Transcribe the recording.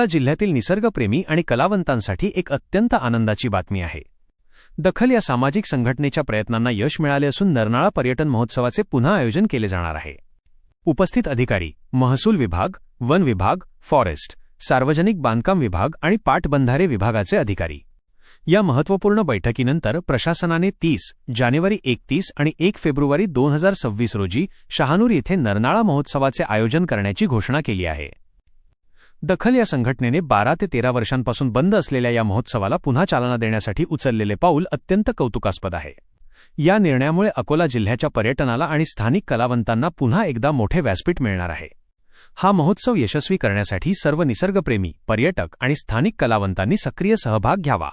आपला जिल्ह्यातील निसर्गप्रेमी आणि कलावंतांसाठी एक अत्यंत आनंदाची बातमी आहे. दखल या सामाजिक संघटनेच्या प्रयत्नांना यश मिळाले असून नरनाळा पर्यटन महोत्सवाचे पुन्हा आयोजन केले जाणार आहे. उपस्थित अधिकारी महसूल विभाग वन विभाग फॉरेस्ट सार्वजनिक बांधकाम विभाग आणि पाटबंधारे विभागाचे अधिकारी. या महत्त्वपूर्ण बैठकीनंतर प्रशासनाने तीस जानेवारी एकतीस आणि एक फेब्रुवारी दोन हजार सव्वीस रोजी शहानूर येथे नरनाळा महोत्सवाचे आयोजन करण्याची घोषणा केली आहे. दखल या संघटनेने बारा ते तेरा वर्षांपासून बंद असलेल्या या महोत्सवाला पुन्हा चालना देण्यासाठी उचललेले पाऊल अत्यंत कौतुकास्पद आहे. या निर्णयामुळे अकोला जिल्ह्याच्या पर्यटनाला आणि स्थानिक कलावंतांना पुन्हा एकदा मोठे व्यासपीठ मिळणार आहे. हा महोत्सव यशस्वी करण्यासाठी सर्व निसर्गप्रेमी पर्यटक आणि स्थानिक कलावंतांनी सक्रिय सहभाग घ्यावा.